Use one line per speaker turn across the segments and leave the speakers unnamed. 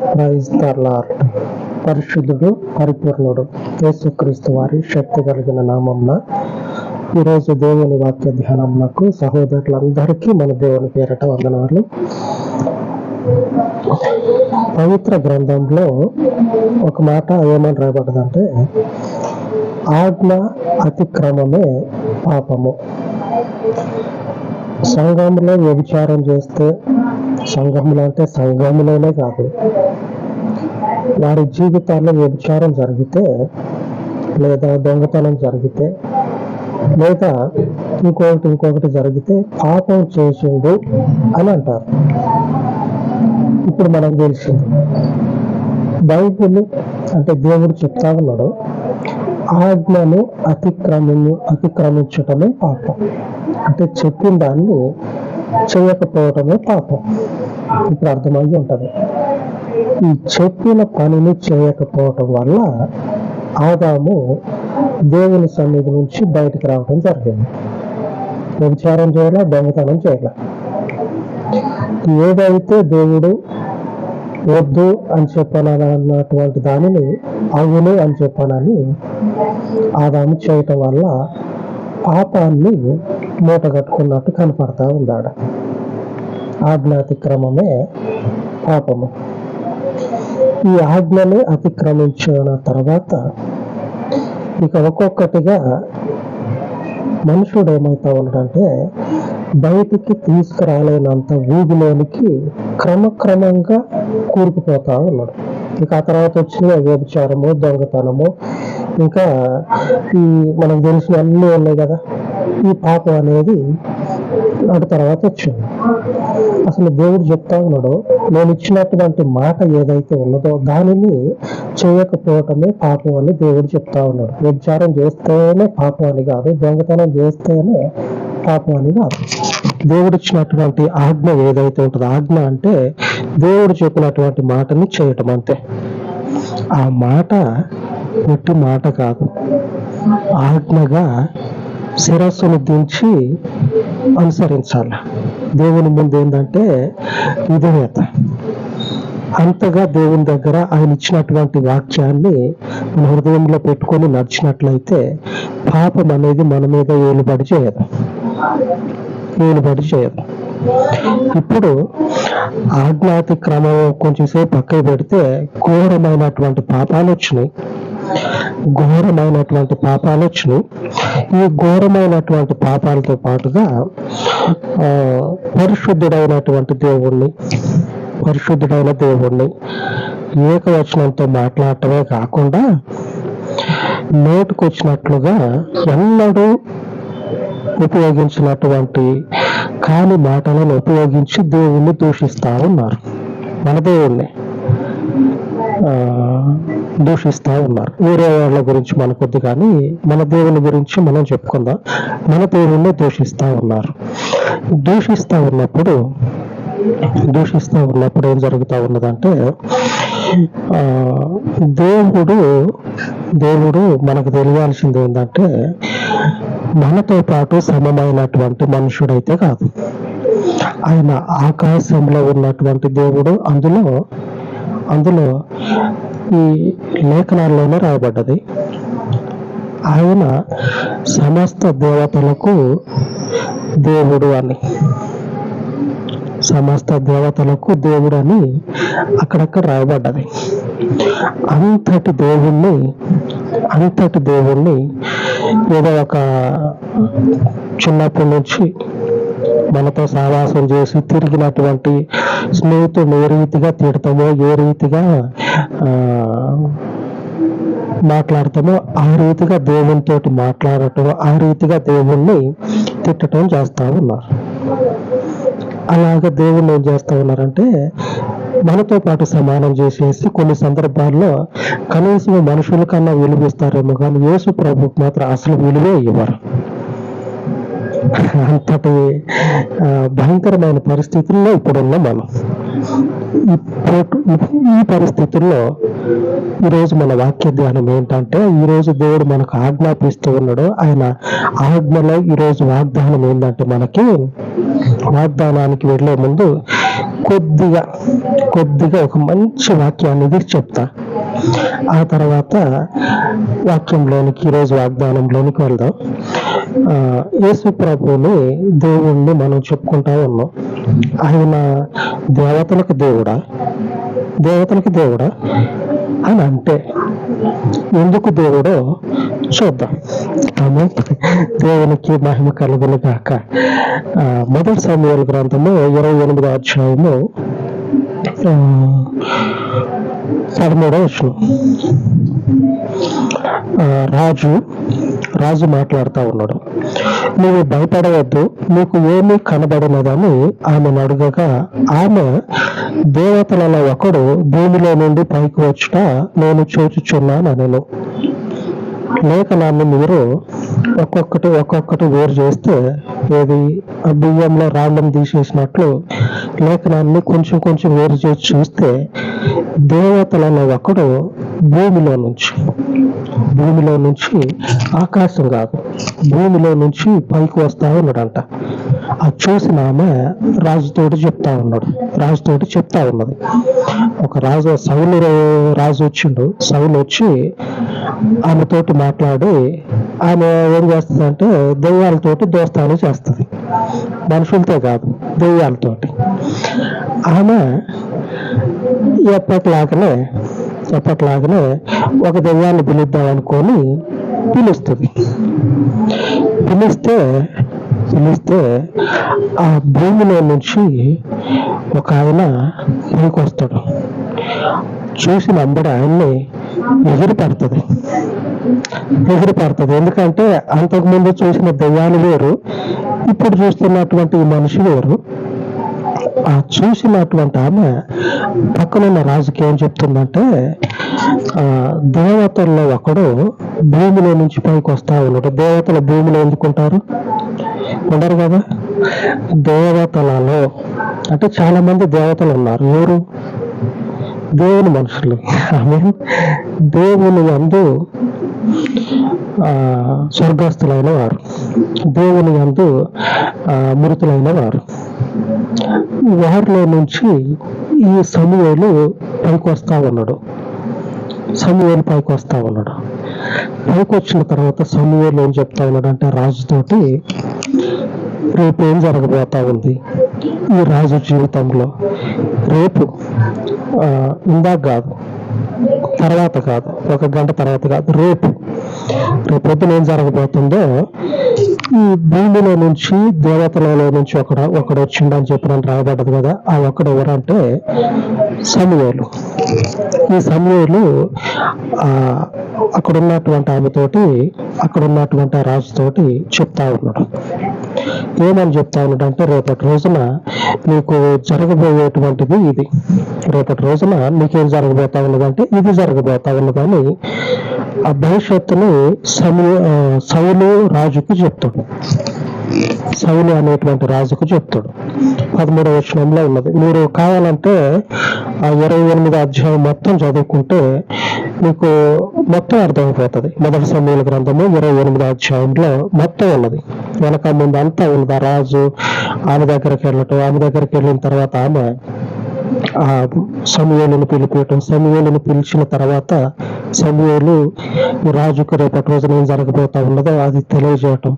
Praise పరిశుద్ధుడు పరిపూర్ణుడు యేసుక్రీస్తు వారి శక్తి కలిగిన నామంన. ఈరోజు దేవుని వాక్య ధ్యానంకు సహోదరులందరికీ మన దేవుని పేరట వందనాలు. పవిత్ర గ్రంథంలో ఒక మాట ఏమని రాయబడ్డదంటే ఆజ్ఞ అతిక్రమమే పాపము. సంఘంలో వ్యభిచారం చేస్తే సంఘంలో అంటే సంఘంలోనే కాదు. వారి జీవితాల్లో వ్యభిచారం జరిగితే లేదా దొంగతనం జరిగితే లేదా ఇంకొకటి ఇంకొకటి జరిగితే పాపం చేసిండు అని అంటారు. ఇప్పుడు మనకు తెలిసింది. బైబిల్ అంటే దేవుడు చెప్తా ఉన్నాడు ఆజ్ఞను అతిక్రమము అతిక్రమించటమే పాపం. అంటే చెప్పిన దాన్ని చేయకపోవటమే పాపం. ఇప్పుడు అర్థమయ్యి ఉంటది. ఈ చెప్పిన పనిని చేయకపోవటం వల్ల ఆదాము దేవుని సన్నిధి నుంచి బయటకు రావటం జరిగింది. వ్యభిచారం చేయాల? దొంగతనం చేయాల. ఏదైతే దేవుడు వద్దు అని చెప్పనన్నటువంటి దానిని అవును అని చెప్పనని ఆదాము చేయటం వల్ల పాపాన్ని మూట కట్టుకున్నట్టు కనపడతా ఉందాడ ఆజ్ఞాతిక్రమమే పాపము. ఈ ఆజ్ఞని అతిక్రమించిన తర్వాత ఇక ఒక్కొక్కటిగా మనుషుడు ఏమవుతా ఉన్నాడంటే బయటికి తీసుకురాలేనంత ఊబిలోనికి క్రమక్రమంగా కూరుకుపోతా ఉన్నాడు. ఇక ఆ తర్వాత వచ్చిన వ్యభిచారము దొంగతనము ఇంకా ఈ మనకు తెలిసిన అన్నీ ఉన్నాయి కదా. ఈ పాపం అనేది అటు తర్వాత వచ్చింది. అసలు దేవుడు చెప్తా ఉన్నాడు నేను ఇచ్చినటువంటి మాట ఏదైతే ఉన్నదో దానిని చేయకపోవటమే పాపం అని దేవుడు చెప్తా ఉన్నాడు. వ్యభిచారం చేస్తేనే పాపం అని కాదు దొంగతనం చేస్తేనే పాపం అని కాదు. దేవుడు ఇచ్చినటువంటి ఆజ్ఞ ఏదైతే ఉంటుందో ఆజ్ఞ అంటే దేవుడు చెప్పినటువంటి మాటని చేయటం అంతే. ఆ మాట ఒట్టి మాట కాదు. ఆజ్ఞగా శిరస్సును దించి అనుసరించాలి. దేవుని ముందు ఏంటంటే విధేయత. అంతగా దేవుని దగ్గర ఆయన ఇచ్చినటువంటి వాక్యాన్ని మన హృదయంలో పెట్టుకొని నడిచినట్లయితే పాపం అనేది మన మీద ఏలుబడి చేయదు. ఏలుబడి చేయదు. ఇప్పుడు ఆజ్ఞాతి క్రమం కొంచెంసేపు పక్కకు పెడితే ఘోరమైనటువంటి పాపాలు వచ్చినాయి. ఘోరమైనటువంటి పాపాలు వచ్చినాయి. ఈ ఘోరమైనటువంటి పాపాలతో పాటుగా ఆ, పరిశుద్ధుడైనటువంటి దేవుణ్ణి పరిశుద్ధుడైన దేవుణ్ణి ఏకవచనంతో మాట్లాడటమే కాకుండా నోటుకొచ్చినట్లుగా ఎన్నడూ ఉపయోగించినటువంటి కాని మాటలను ఉపయోగించి దేవుణ్ణి దూషిస్తా ఉన్నారు మన దేవుణ్ణి. ఆ, దూషిస్తూ ఉన్నారు. వేరే వాళ్ళ గురించి మనకొద్దు కానీ మన దేవుని గురించి మనం చెప్పుకుందాం. మన దేవుణ్ణి దూషిస్తూ ఉన్నారు. దూషిస్తూ ఉన్నప్పుడు దూషిస్తూ ఉన్నప్పుడు ఏం జరుగుతూ ఉన్నదంటే ఆ, దేవుడు దేవుడు మనకు తెలియాల్సింది ఏంటంటే మనతో పాటు సమమైనటువంటి మనుషుడైతే కాదు. ఆయన ఆకాశంలో ఉన్నటువంటి దేవుడు అందులో అందులో ఈ లేఖనాల్లోనే రాయబడ్డది. ఆయన సమస్త దేవతలకు దేవుడు అని. సమస్త దేవతలకు దేవుడు అని అక్కడక్కడ రాయబడ్డది. అంతటి దేవుణ్ణి అంతటి దేవుణ్ణి ఏదో ఒక చిన్నప్పటి నుంచి మనతో సావాసం చేసి తిరిగినటువంటి స్నేహితుడు ఏ రీతిగా తిడతామో ఏ రీతిగా ఆ, మాట్లాడతామో ఆ రీతిగా దేవునితో మాట్లాడటం ఆ రీతిగా దేవుణ్ణి తిట్టడం చేస్తా ఉన్నారు. అలాగే దేవుణ్ణి ఏం చేస్తా ఉన్నారంటే మనతో పాటు సమానం చేసేసి కొన్ని సందర్భాల్లో కనీసం మనుషుల కన్నా విలువిస్తారేమో కానీ యేసు ప్రభుకి మాత్రం అసలు విలువే ఇవ్వరు. అంతటి భయంకరమైన పరిస్థితుల్లో ఇప్పుడున్న మనం. ఇప్పుడు ఈ పరిస్థితుల్లో ఈరోజు మన వాక్య ధ్యానం ఏంటంటే ఈరోజు దేవుడు మనకు ఆజ్ఞాపిస్తూ ఉన్నాడు. ఆయన ఆజ్ఞలో ఈరోజు వాగ్దానం ఏంటంటే మనకి వాగ్దానానికి వెళ్ళే ముందు కొద్దిగా కొద్దిగా ఒక మంచి వాక్యాన్ని చెప్తా. ఆ తర్వాత వాక్యంలోనికి ఈరోజు వాగ్దానంలోనికి వెళ్దాం. ఆ, యేసు ప్రభువుని దేవుణ్ణి మనం చెప్పుకుంటా ఉన్నాం. ఆయన దేవతలకు దేవుడా? దేవతలకు దేవుడా? అని అంటే ఎందుకు దేవుడో చూద్దాం. దేవునికి మహిమ కలుగును కాక ఆ, మొదటి సమయాల గ్రంథము ఇరవై ఎనిమిదో అధ్యాయము పదమూడవ విష్ణు రాజు రాజు మాట్లాడుతూ ఉన్నాడు. నువ్వు భయపడవద్దు నీకు ఏమీ కనబడినదని ఆమెను అడగగా ఆమె దేవతలలో ఒకడు భూమిలో నుండి పైకి వచ్చుట నేను చూచుచున్నాను నేను లేఖనాన్ని మీరు ఒక్కొక్కటి ఒక్కొక్కటి వేరు చేస్తే ఏది ఆ బియ్యంలో రాళ్ళం తీసేసినట్లు లేఖనాన్ని కొంచెం కొంచెం వేరు చేసి చూస్తే దేవతలలో ఒకడు భూమిలో నుంచి భూమిలో నుంచి ఆకాశం కాదు భూమిలో నుంచి పైకి వస్తా ఉన్నాడంట. అది చూసిన ఆమె రాజుతోటి చెప్తా ఉన్నాడు. రాజుతోటి చెప్తా ఉన్నది. ఒక రాజు సౌలు రాజు వచ్చిండు. సౌలు వచ్చి ఆమెతోటి మాట్లాడి ఆమె ఏం చేస్తుందంటే దెయ్యాలతోటి దోస్తాలు చేస్తుంది. మనుషులతో కాదు దెయ్యాలతోటి. ఆమె ఎప్పటిలాగనే ఎప్పటిలాగనే ఒక దెయ్యాన్ని పిలుద్దాం అనుకొని పిలుస్తుంది. పిలిస్తే పిలిస్తే ఆ భూమిలో నుంచి ఒక ఆయన పైకి వస్తాడు. చూసిన అంబడి ఆయన్ని ఎగిరి పడుతుంది ఎగిరి పడుతుంది ఎందుకంటే అంతకుముందు చూసిన దయ్యాలు వేరు ఇప్పుడు చూస్తున్నటువంటి మనిషి వేరు. ఆ చూసినటువంటి ఆమె పక్కనున్న రాజుకి ఏం చెప్తుందంటే ఆ దేవతల్లో ఒకడు భూమిలో నుంచి పైకి వస్తా ఉన్నాడు దేవతలు భూమిలో ఎందుకుంటారు? ఉండరు కదా? దేవతలలో అంటే చాలా మంది దేవతలు ఉన్నారు. ఎవరు? దేవుని మనుషులు. ఆమె దేవుని అందు ఆ, స్వర్గస్థులైన వారు. దేవుని అందు ఆ, మృతులైన వారు. వారిలో నుంచి ఈ సమూహలు పైకి వస్తా ఉన్నాడు సమూహలు పైకి వస్తా ఉన్నాడు పైకి వచ్చిన తర్వాత సమూహంలో ఏం చెప్తా ఉన్నాడు అంటే రాజుతోటి రేపు ఏం జరగబోతా ఉంది? ఈ రాజు జీవితంలో రేపు ఇందాక కాదు తర్వాత కాదు ఒక గంట తర్వాత కాదు రేపు రేపు పొద్దున ఏం జరగబోతుందో ఈ భూమిలో నుంచి దేవతలలో నుంచి ఒకడు ఒకడు వచ్చిండని చెప్పిన రాయబడ్డది కదా ఆ ఒకడు ఎవరంటే సమూహలు ఈ సమూహలు ఆ అక్కడ ఉన్నటువంటి ఆమెతోటి అక్కడ ఉన్నటువంటి ఆ రాజుతోటి చెప్తా ఉన్నాడు. ఏమని చెప్తా ఉన్నాడంటే రేపటి రోజున నీకు జరగబోయేటువంటిది ఇది. రేపటి రోజున నీకేం జరగబోతా ఉన్నదంటే ఇది జరగబోతా ఉన్నదని ఆ భవిష్యత్తుని సమూ సౌలు రాజుకు చెప్తాడు. సౌలు అనేటువంటి రాజుకు చెప్తాడు. పదమూడవ వచనంలో ఉన్నది. మీరు కావాలంటే ఆ ఇరవై ఎనిమిది అధ్యాయం మొత్తం చదువుకుంటే మీకు మొత్తం అర్థమైపోతుంది. మొదటి సమయాల గ్రంథము ఇరవై ఎనిమిది అధ్యాయంలో మొత్తం ఉన్నది. వెనక ముందు అంతా ఉన్నది. ఆ రాజు ఆమె దగ్గరికి వెళ్ళటం ఆమె దగ్గరికి వెళ్ళిన తర్వాత ఆమె ఆ సమయంలో పిలిపేయటం సమయంలో పిలిచిన తర్వాత సమయంలో రాజుకు రేపటి రోజున ఏం జరగబోతా ఉన్నదో అది తెలియజేయటం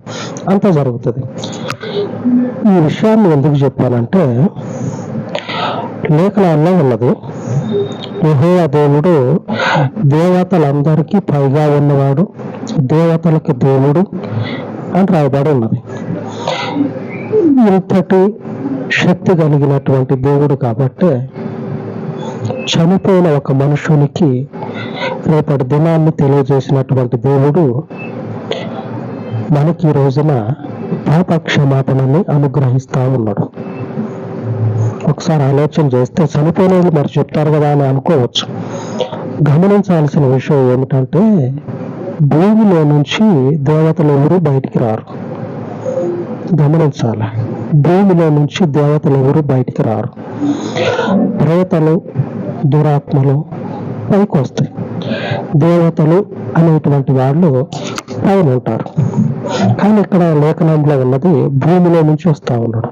అంతా జరుగుతుంది. ఈ విషయాన్ని ఎందుకు చెప్పానంటే లేఖనాల్లో ఉన్నది. దేవుడు దేవతలందరికీ పైగా ఉన్నవాడు దేవతలకి దేవుడు అని రాయబడి ఉన్నది. ఇంతటి శక్తి కలిగినటువంటి దేవుడు కాబట్టి చనిపోయిన ఒక మనుషునికి రేపటి దినాన్ని తెలియజేసినటువంటి దేవుడు మనకి ఈ రోజున పాప క్షమాపణని అనుగ్రహిస్తా ఉన్నాడు. ఒకసారి ఆలోచన చేస్తే చనిపోయిన వాళ్ళు మరి చెప్తారు కదా అని అనుకోవచ్చు. గమనించాల్సిన విషయం ఏమిటంటే భూమిలో నుంచి దేవతలు ఎవరు బయటికి రారు? గమనించాలి. భూమిలో నుంచి దేవతలు ఎవరు బయటికి రారు? ప్రేతలు దురాత్మలు పైకి వస్తాయి దేవతలు అనేటువంటి వాళ్ళు పైన ఉంటారు. కానీ ఇక్కడ లేఖనంలో ఉన్నది భూమిలో నుంచి వస్తా ఉన్నాడు.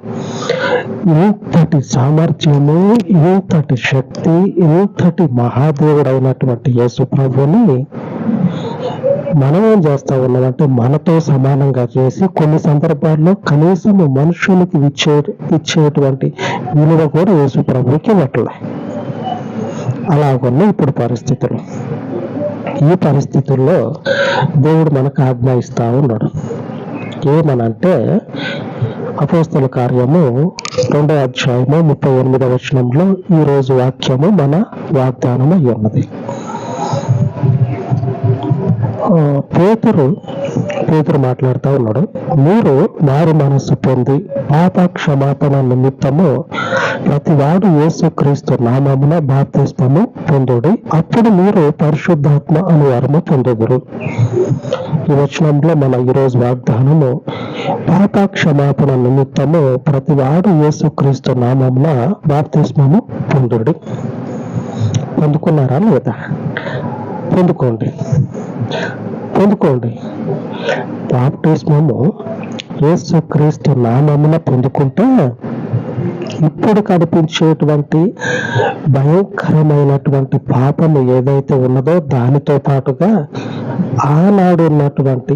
ఇంతటి సామర్థ్యము ఇంతటి శక్తి ఇంతటి మహాదేవుడైనటువంటి యేసు ప్రభుని మనం ఏం చేస్తా ఉన్నామంటే మనతో సమానంగా చేసి కొన్ని సందర్భాల్లో కనీసం మనుషులకి ఇచ్చే ఇచ్చేటువంటి విలువ కూడా యేసు ప్రభుకి ఇవ్వట్లే. అలాగున్న ఇప్పుడు పరిస్థితులు. ఈ పరిస్థితుల్లో దేవుడు మనకు ఆజ్ఞాయిస్తూ ఉన్నాడు. ఏమనంటే అపోస్తుల కార్యము రెండో అధ్యాయము ముప్పై ఎనిమిదవ వచనంలో ఈ రోజు వాక్యము మన వాగ్దానం అయి ఉన్నది. పేతురు పేతురు మాట్లాడుతూ ఉన్నాడు. మీరు మారు మనస్సు పొంది పాప క్షమాపణ నిమిత్తము ప్రతివాడు యేసుక్రీస్తు నామమున బాప్తిస్తము పొందుడి. అప్పుడు మీరు పరిశుద్ధాత్మ అను వరము పొందుదురు. ఈ వచనంలో మన ఈరోజు వాగ్దానము పాప క్షమాపణ నిమిత్తము ప్రతివాడు యేసుక్రీస్తు నామమున బాప్తిస్మము పొందుడి. పొందుకున్నారా లేదా? పొందుకోండి. పొందుకోండి. బాప్టిస్మము యేసుక్రీస్తు నామమున పొందుకుంటే ఇప్పుడు కనిపించేటువంటి భయంకరమైనటువంటి పాపము ఏదైతే ఉన్నదో దానితో పాటుగా ఆనాడు ఉన్నటువంటి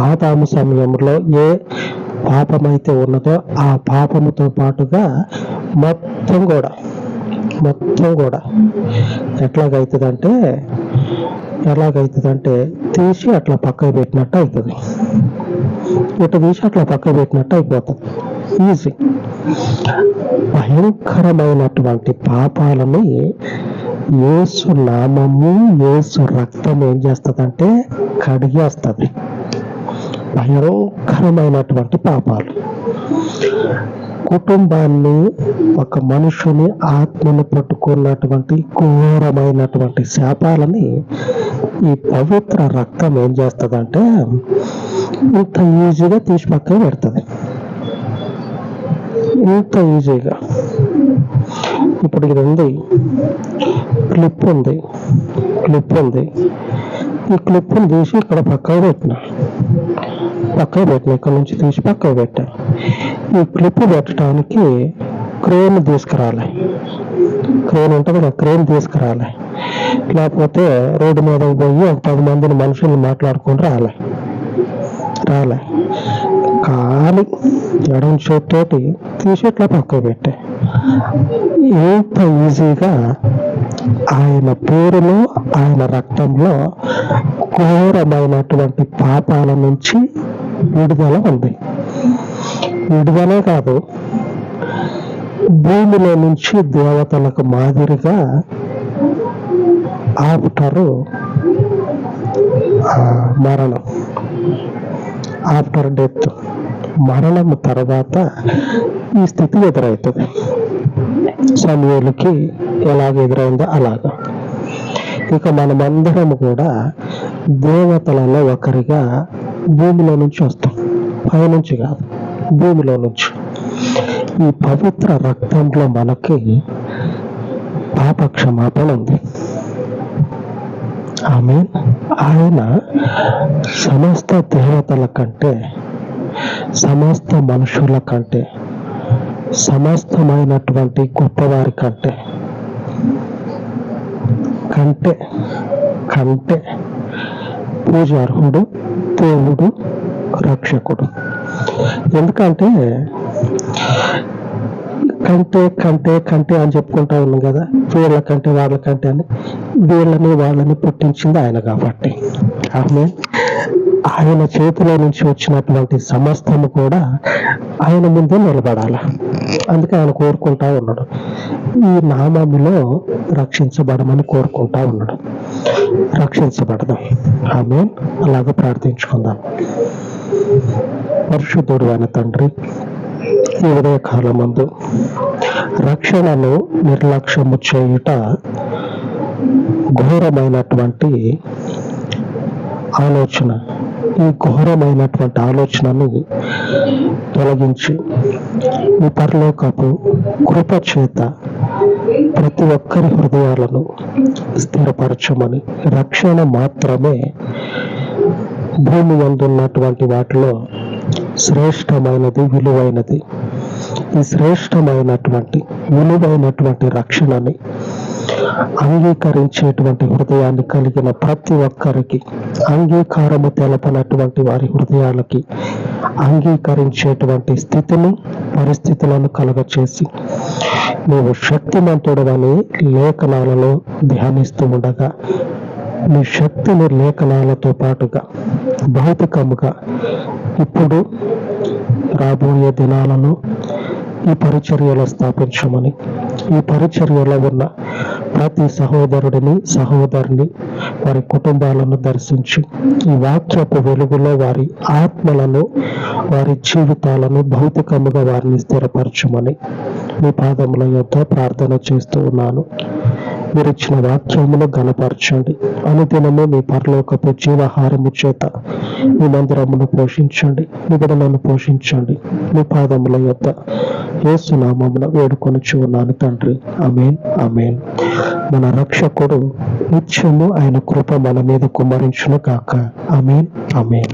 ఆదాము సమయంలో ఏ పాపమైతే ఉన్నదో ఆ పాపముతో పాటుగా మొత్తం కూడా మొత్తం కూడా ఎట్లాగైతుందంటే ఎలాగైతుందంటే తీసి అట్లా పక్కకు పెట్టినట్టు అవుతుంది ఇటు తీసి అట్లా పక్కకు పెట్టినట్టు అయిపోతుంది. ఈజీ భయంకరమైనటువంటి పాపాలని ఏసు నామము ఏసు రక్తం ఏం చేస్తుందంటే కడిగేస్తుంది. భయంకరమైనటువంటి పాపాలు. కుటుంబాన్ని ఒక మనుషుని ఆత్మను పట్టుకున్నటువంటి ఘోరమైనటువంటి శాపాలని ఈ పవిత్ర రక్తం ఏం చేస్తుందంటే ఇంత ఈజీగా తీసి పక్కన పెడుతుంది. ఇంత ఈజీగా. ఇప్పుడు ఇది ఉంది క్లిప్ ఉంది. క్లిప్ ఉంది. ఈ క్లిప్ని తీసి ఇక్కడ పక్కకు పెట్టిన. పక్కకు పెట్టిన. ఇక్కడ నుంచి తీసి పక్కకు పెట్టాను ఈ క్లిప్ పెట్టడానికి క్రేన్ తీసుకురాలి. క్రేన్ ఉంటుంది కదా క్రేన్ తీసుకురాలి. లేకపోతే రోడ్డు మీద పోయి ఒక పది మందిని మనుషుల్ని మాట్లాడుకొని రాలే. రాలే. కాలి ఎడం చేతితోటి తీసి ఇట్లా పక్కకు పెట్టే. ఎంత ఈజీగా ఆయన పేరులో ఆయన రక్తంలో ఘోరమైనటువంటి పాపాల నుంచి విడుదల ఉంది. విడుదలే కాదు భూమిలో నుంచి దేవతలకు మాదిరిగా ఆపుతారు మరణం. After death. మరణం తర్వాత ఈ స్థితి ఎదురవుతుంది. సమయాలకి ఎలాగ ఎదురైందో అలాగా. ఇక మనమందరం కూడా దేవతలలో ఒకరిగా భూమిలో నుంచి వస్తాం. పైనుంచి కాదు. భూమిలో నుంచి. ఈ పవిత్ర రక్తంలో మనకి పాప క్షమాపణ ఉంది. ఆమె ఆయన సమస్త దేవతల కంటే సమస్త మనుషుల కంటే సమస్తమైనటువంటి గొప్పవారి కంటే కంటే కంటే పూజార్హుడు దేవుడు రక్షకుడు. ఎందుకంటే కంటే కంటే కంటే అని చెప్పుకుంటా ఉన్నాం కదా వీళ్ళ కంటే వాళ్ళ కంటే అని. వీళ్ళని వాళ్ళని పుట్టించింది ఆయన కాబట్టి. ఆమె ఆయన చేతిలో నుంచి వచ్చినటువంటి సమస్తము కూడా ఆయన ముందే నిలబడాలి. అందుకే ఆయన కోరుకుంటా ఉన్నాడు. ఈ నామములో రక్షించబడమని కోరుకుంటా ఉన్నాడు. రక్షించబడదాం. ఆమె అలాగే ప్రార్థించుకుందాం. పరిశుద్ధుడు అయిన తండ్రి ఈ ఉదయ కాలమందు రక్షణను నిర్లక్ష్యము చేయుట ఘోరమైనటువంటి ఆలోచన. ఈ ఘోరమైనటువంటి ఆలోచనని తొలగించి ఈ పరలోకపు కృప చేత ప్రతి ఒక్కరి హృదయాలను స్థిరపరచమని రక్షణ మాత్రమే భూమి అందున్నటువంటి వాటిలో శ్రేష్టమైనది విలువైనది. ఈ శ్రేష్టమైనటువంటి విలువైనటువంటి రక్షణని అంగీకరించేటువంటి హృదయాన్ని కలిగిన ప్రతి ఒక్కరికి అంగీకారము తెలపనటువంటి వారి హృదయాలకి అంగీకరించేటువంటి స్థితిని పరిస్థితులను కలగచేసి నీవు శక్తిమంతుడవని లేఖనాలలో ధ్యానిస్తూ ఉండగా మీ శక్తిని లేఖనాలతో పాటుగా భౌతికముగా ఇప్పుడు రాబోయే దినాలలో ఈ పరిచర్యలో స్థాపించమని ఈ పరిచర్యలో ఉన్న ప్రతి సహోదరుడిని సహోదరుని వారి కుటుంబాలను దర్శించి ఈ వాక్యపు వెలుగులో వారి ఆత్మలను వారి జీవితాలను భౌతికముగా వారిని స్థిరపరచమని మీ పాదముల యొక్క ప్రార్థన చేస్తూ ఉన్నాను. మీరు ఇచ్చిన వాక్యమును గనపరచండి అనుదినము మీ పరలోకపు జీవహారము చేత మీ మందిరమును పోషించండి. నిబిడలను పోషించండి. మీ పాదముల యొక్క ఏసునామమున వేడుకొని ఉన్నాను తండ్రి. అమేన్ అమేన్ మన రక్షకుడు నిత్యము ఆయన కృప మన మీద కుమరించును కాక అమేన్ అమేన్